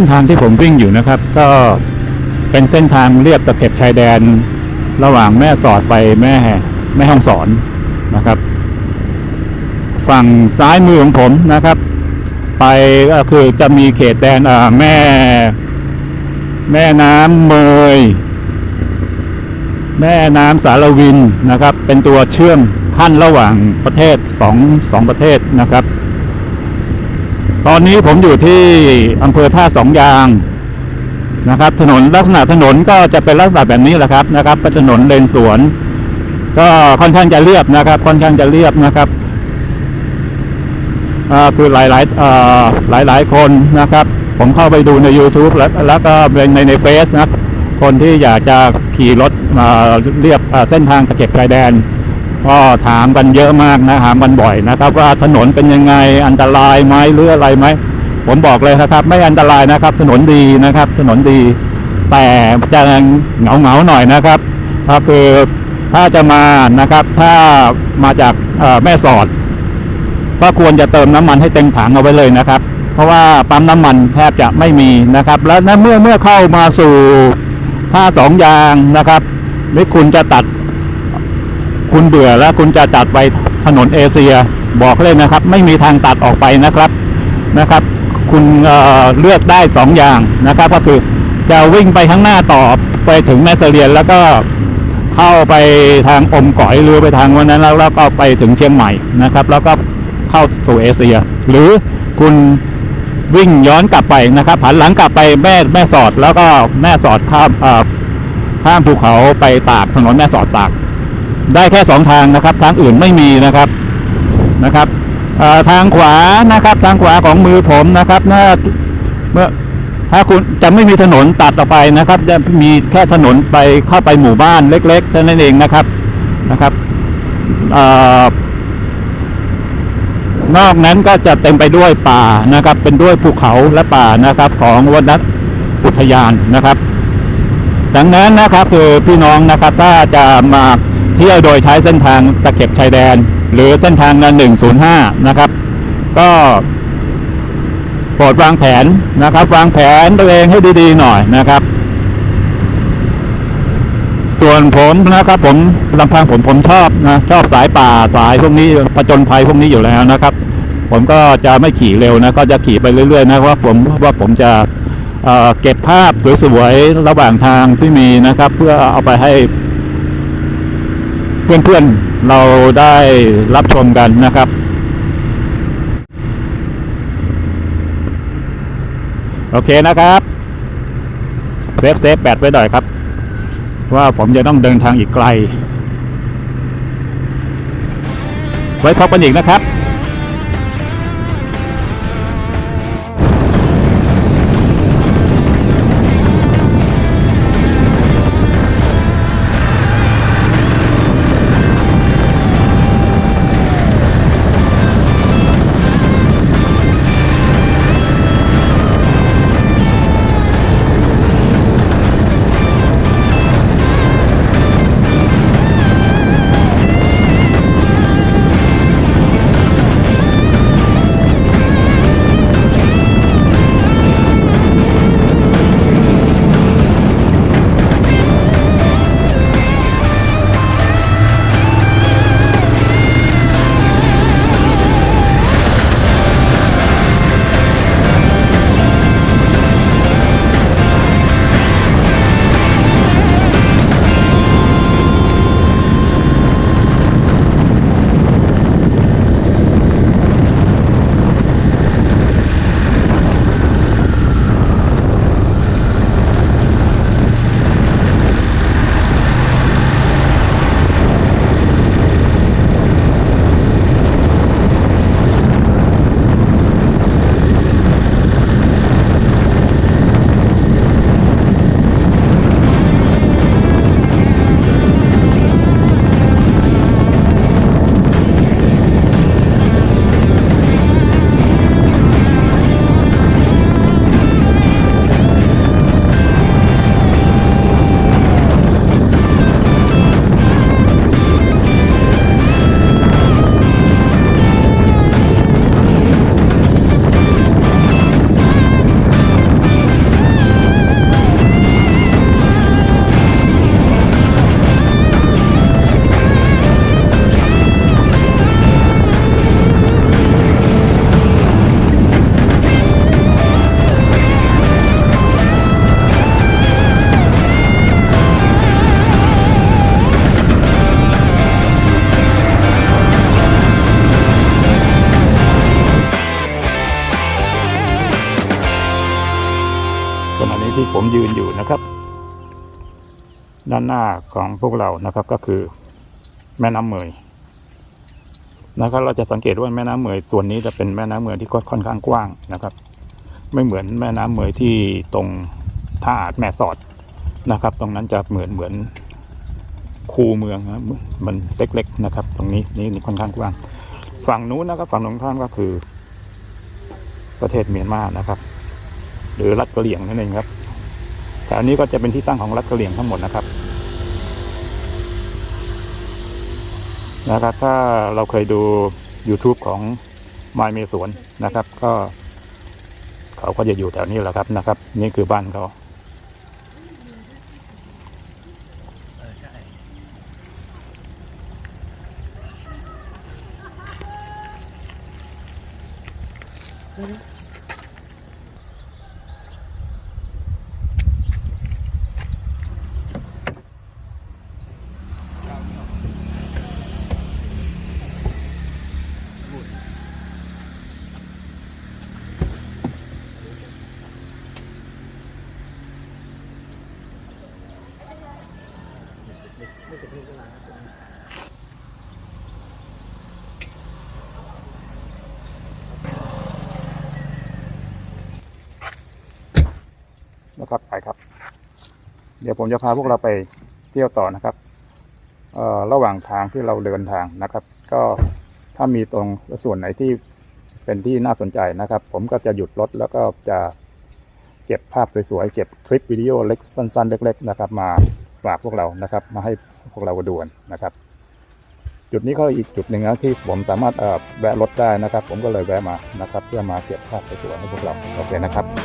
เส้นทางที่ผมวิ่งอยู่นะครับ ก็เป็นเส้นทางเรียบตะเข็บชายแดน ระหว่างแม่สอดไปแม่แม่ห้องสอนนะครับ ฝั่งซ้ายมือของผมนะครับ ไปก็คือจะมีเขตแดนอ่าแม่ แม่น้ำเมย แม่น้ำสารวินนะครับ เป็นตัวเชื่อมขั้นระหว่างประเทศสองสองประเทศนะครับ ตอนนี้ผมอยู่ที่อำเภอท่าสองยางนะครับ ถนนลักษณะถนนก็จะเป็นลักษณะแบบนี้แหละครับนะครับเป็นถนนเลนสวน ก็ค่อนข้างจะเรียบนะครับ ค่อนข้างจะเรียบนะครับคือหลายหลายๆหลายหลายคนนะครับ ผมเข้าไปดูใน YouTube แล้วแล้วก็ในในเฟซนะคนที่อยากจะขี่รถเรียบเส้นทางตะเข็บชายแดน ก็ถามกันเยอะมากนะถามกันบ่อยนะครับ ว่าถนนเป็นยังไงอันตรายไหมหรืออะไรไหมผมบอกเลยนะครับ ไม่อันตรายนะครับ ถนนดีนะครับ ถนนดี แต่จะเหงาเหงาๆหน่อยนะครับก็คือถ้าจะมานะครับ ถ้ามาจากแม่สอด ก็ควรจะเติมน้ำมันให้เต็มถังเอาไว้เลยนะครับ เพราะว่าปั๊มน้ำมันแทบจะไม่มีนะครับ แล้วเมื่อเมื่อเข้ามาสู่ท่าสองยางนะครับนี่คุณจะตัด คุณเบื่อแล้วคุณจะตัดไปถนนเอเชีย บอกเลยนะครับ ไม่มีทางตัดออกไปนะครับนะครับ คุณเเลือกได้สองอย่างนะครับ ก็คือจะวิ่งไปข้างหน้าต่อไปถึงแม่เสลียนแล้วก็เข้าไปทางอมก๋อยหรือไปทางวันนั้นแล้วแล้วก็ไปถึงเชียงใหม่นะครับ แล้วก็เข้าสู่เอเชีย หรือคุณวิ่งย้อนกลับไปนะครับผันหลังกลับไปแม่แม่สอดแล้วก็แม่สอดข้ามข้ามภูเขาไปตากถนนแม่สอดตาก ได้แค่สองทางนะครับ ทางอื่นไม่มีนะครับนะครับทางขวานะครับทางขวาของมือผมนะครับเมื่อเมื่อถ้าคุณจะไม่มีถนนตัดออกไปนะครับ จะมีแค่ถนนไปเข้าไปหมู่บ้านเล็กๆเท่านั้นเองนะครับนะครับอนอกนั้นก็จะเต็มไปด้วยป่านะครับ เป็นด้วยภูเขาและป่านะครับของวนอุทยานนะครับ ดังนั้นนะครับคือพี่น้องนะครับถ้าจะมา เที่ยวโดยใช้เส้นทางตะเข็บชายแดน หรือเส้นทางนัน105 นะครับ ก็โปรดวางแผนนะครับ วางแผนตัวเองให้ดีๆหน่อยนะครับ ส่วนผมนะครับ ผมลำพังผมผมชอบนะชอบสายป่าสายพวกนี้ผจญภัยพวกนี้อยู่แล้วนะครับ ผมก็จะไม่ขี่เร็วนะก็จะขี่ไปเรื่อยๆนะว่าผมว่าผมจะเเก็บภาพสวยๆระหว่างทางที่มีนะครับ เพื่อเอาไปให้ เพื่อนๆเราได้รับชมกันนะครับ โอเคนะครับเซฟเซฟแบตไว้หน่อยครับ ว่าผมจะต้องเดินทางอีกไกล ไว้พบกันอีกนะครับ ยืนอยู่นะครับ ด้านหน้าของพวกเรานะครับก็คือแม่น้ำเมยนะครับเราจะสังเกตว่าแม่น้ำเมยส่วนนี้จะเป็นแม่น้ำเมยที่ค่อนข้างกว้างนะครับ ไม่เหมือนแม่น้ำเมยที่ตรงท่าอาดแม่สอดนะครับ ตรงนั้นจะเหมือนเหมือนคูเมืองนะมันเล็กๆนะครับ ตรงนี้นี่นี่ค่อนข้างกว้าง ฝั่งนู้นนะครับ ฝั่งตรงข้ามก็คือ ประเทศเมียนมานะครับ หรือรัฐกะเหรี่ยงนั่นเองครับ แถวนี้ก็จะเป็นที่ตั้งของรัฐกะเหรี่ยงทั้งหมดนะครับนะครับ ถ้าเราเคยดู YouTube ของมายเมสวนนะครับ ก็เขาก็จะอยู่แถวนี้แหละครับนะครับ นี่คือบ้านเขาเออ ครับไปครับ เดี๋ยวผมจะพาพวกเราไปเที่ยวต่อนะครับเอ่อระหว่างทางที่เราเดินทางนะครับ ก็ถ้ามีตรงส่วนไหนที่เป็นที่น่าสนใจนะครับ ผมก็จะหยุดรถแล้วก็จะเก็บภาพสวยๆเก็บคลิปวิดีโอเล็กสั้น ๆ เล็ก ๆ นะครับ มาฝากพวกเรานะครับ มาให้พวกเราดูนนะครับ จุดนี้ก็อีกจุดหนึ่งนะที่ผมสามารถเอ่อแวะรถได้นะครับ ผมก็เลยแวะมานะครับ เพื่อมาเก็บภาพสวยๆให้พวกเราโอเคนะครับ